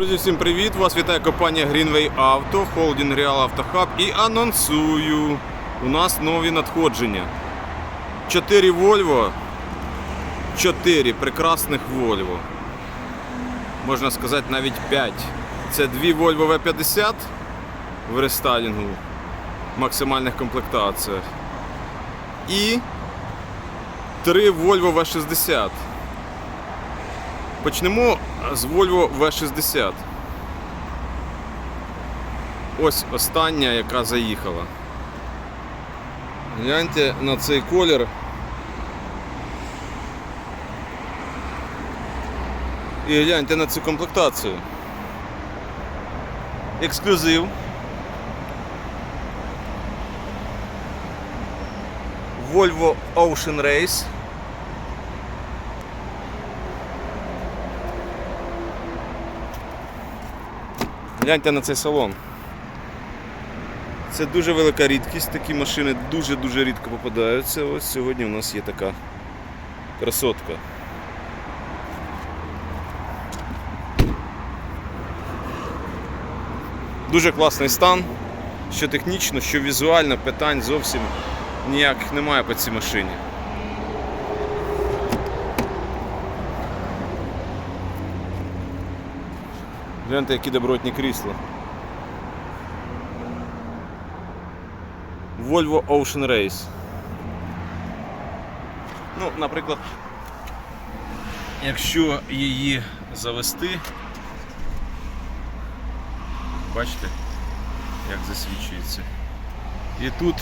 Друзі, всім привіт! Вас вітає компанія Greenway Auto, холдинг Real Auto Hub і анонсую. У нас нові надходження. 4 Volvo, 4 прекрасних Volvo. Можна сказати навіть 5. Це дві Volvo V50 в рестайлінгу в максимальних комплектаціях. І 3 Volvo V60. Почнемо з Volvo V60. Ось остання, яка заїхала. Гляньте на цей колір. І гляньте на цю комплектацію. Ексклюзив. Volvo Ocean Race. Гляньте на цей салон. Це дуже велика рідкість, такі машини дуже-дуже рідко попадаються. Ось сьогодні у нас є така красотка. Дуже класний стан, що технічно, що візуально, питань зовсім ніяких немає по цій машині. Гляньте, які добротні крісла. Volvo Ocean Race. Ну, наприклад, якщо її завести, бачите, як засвічується. І тут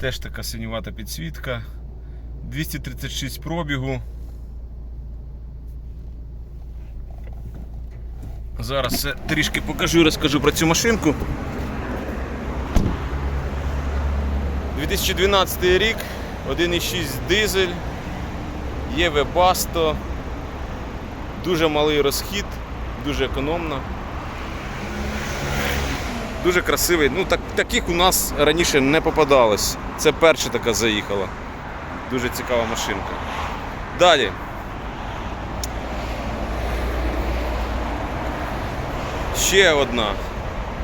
теж така синювата підсвітка, 236 пробігу. Зараз трішки покажу і розкажу про цю машинку. 2012 рік, 1,6 дизель, є Webasto, дуже малий розхід, дуже економно. Дуже красивий. Ну, так, таких у нас раніше не попадалось. Це перша така заїхала. Дуже цікава машинка. Далі. Ще одна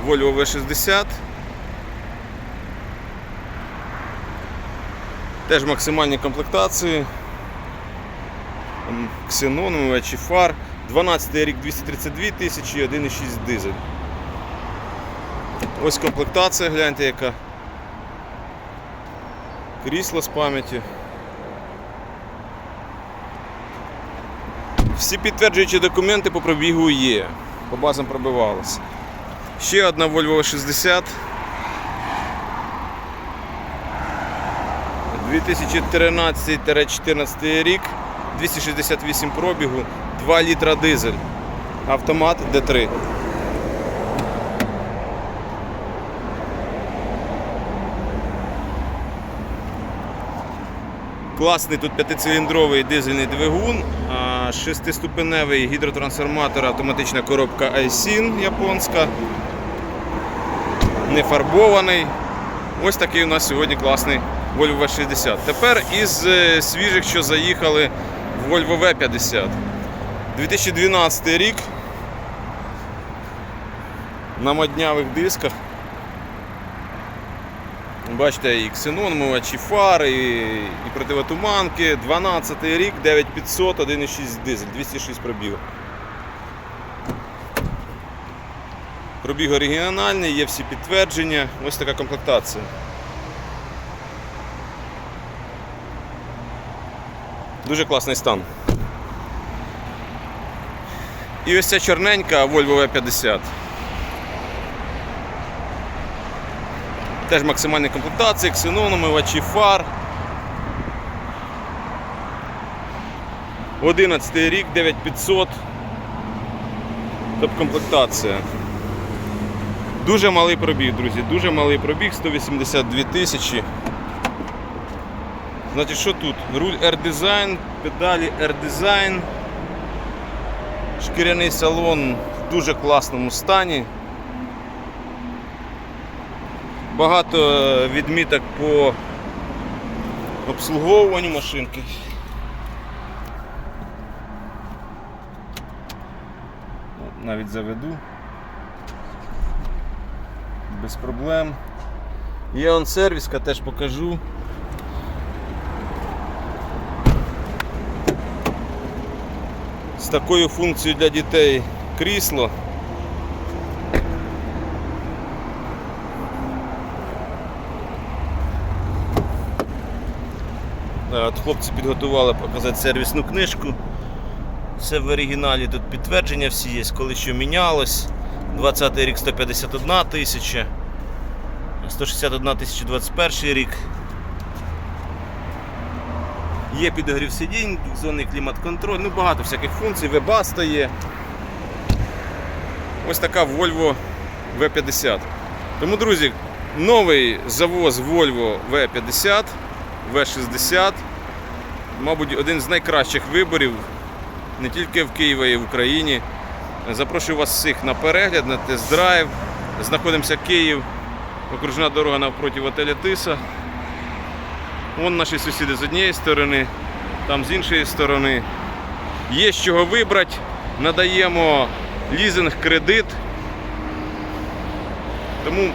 Volvo V60. Теж максимальні комплектації. Ксенон, омивачі фар. 12 рік 232 тисячі, 1,6 дизель. Ось комплектація, гляньте яка. Крісло з пам'яті. Всі підтверджуючі документи по пробігу є. По базам пробивалося. Ще одна Volvo 60. 2013-14 рік, 268 пробігу, 2 літра дизель. Автомат D3. Класний тут п'ятициліндровий дизельний двигун, шестиступеневий гідротрансформатор, автоматична коробка iSyn японська, не фарбований. Ось такий у нас сьогодні класний Volvo V60. Тепер із е, свіжих, що заїхали в Volvo V50. 2012 рік. На моднявих дисках. Бачите, і ксенон, мивачі фар, і, і противотуманки. 12 рік, 9500, 1,6 дизель, 206 пробіг. Пробіг оригінальний, є всі підтвердження. Ось така комплектація. Дуже класний стан. І ось ця чорненька Volvo V50. Теж максимальні комплектації, ксенон, омивачі фар. 11 рік, 9500. Топ-комплектація. Дуже малий пробіг, друзі, дуже малий пробіг, 182 тисячі. Значить, що тут? Руль R-Design, педалі R-Design. Шкіряний салон в дуже класному стані. Багато відміток по обслуговуванню машинки. навіть заведу. Без проблем. Є он сервіска, теж покажу. З такою функцією для дітей крісло. Хлопці підготували показати сервісну книжку. Все в оригіналі, тут підтвердження всі є, коли що мінялось. 20 рік 151 тисяча, 161 тисяча 21 рік. Є підогрів сидінь, двохзонний клімат-контроль, ну багато всяких функцій, вебаста є. Ось така Volvo V50. Тому, друзі, новий завоз Volvo V50, V60. Мабуть, один з найкращих виборів не тільки в Києві, а й в Україні. Запрошую вас всіх на перегляд, на тест-драйв. Знаходимося Київ, окружна дорога навпроти готеля Тиса. Вон наші сусіди з однієї сторони, там з іншої сторони. Є з чого вибрати. Надаємо лізинг, кредит. Тому